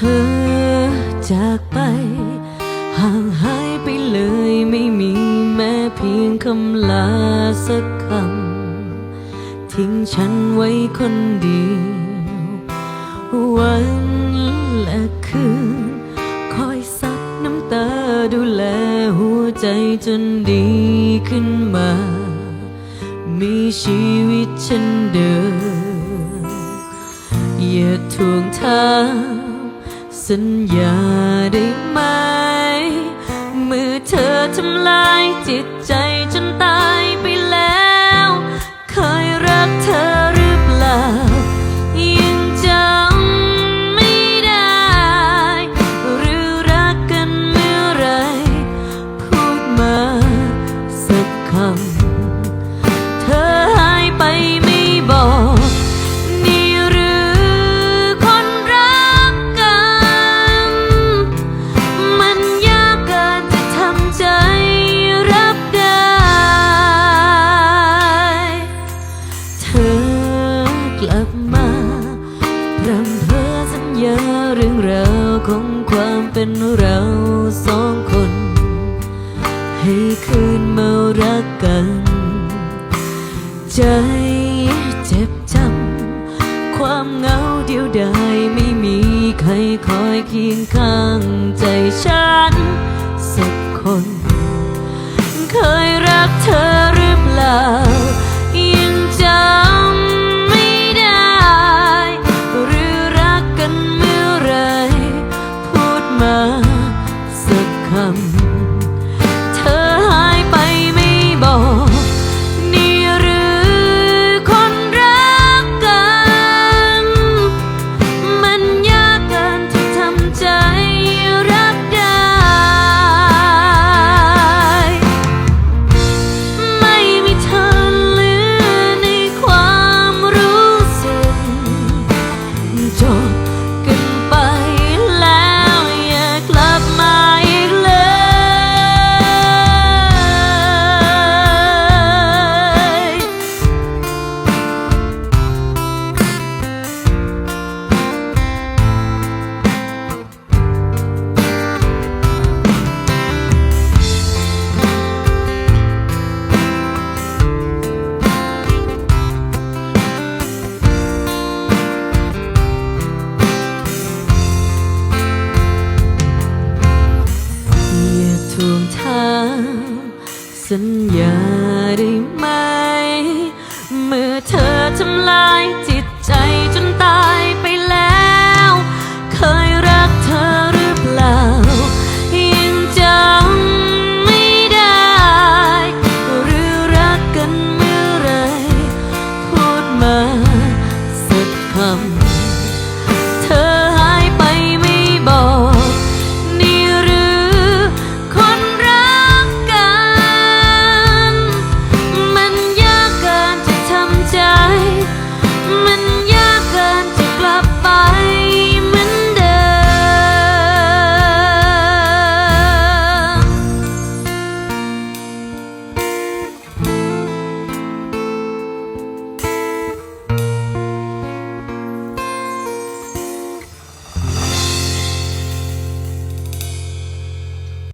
ธอจากไป ห่างหายไปเลยไม่มีแม้เพียงคำลาสักคำ ทิ้งฉันไว้คนเดียว วันและคืน คอยซับน้ำตาดูแลหัวใจจนดีขึ้นมา มีชีวิตเช่นเดิมอย่าทวงถาม สัญญาได้ไหม เมื่อเธอทำลายจิตใจฉัน รื่องราวของความเป็นเราสองคน ให้คืนมารักกัน ใจเจ็บจำความเหงาเดียวดายไม่มีใครคอยเคียงข้างใจฉันสักคน เคยรักเธอหรือเปล่า ทวงถาสัญญาได้ไหม เมื่อเธอทำลายจิตใจจนตายไปแล้ว เคยรักเธอหรือเปล่า ยังจำไม่ได้ หรือรักกันเมื่อไร พูดมาสักคำ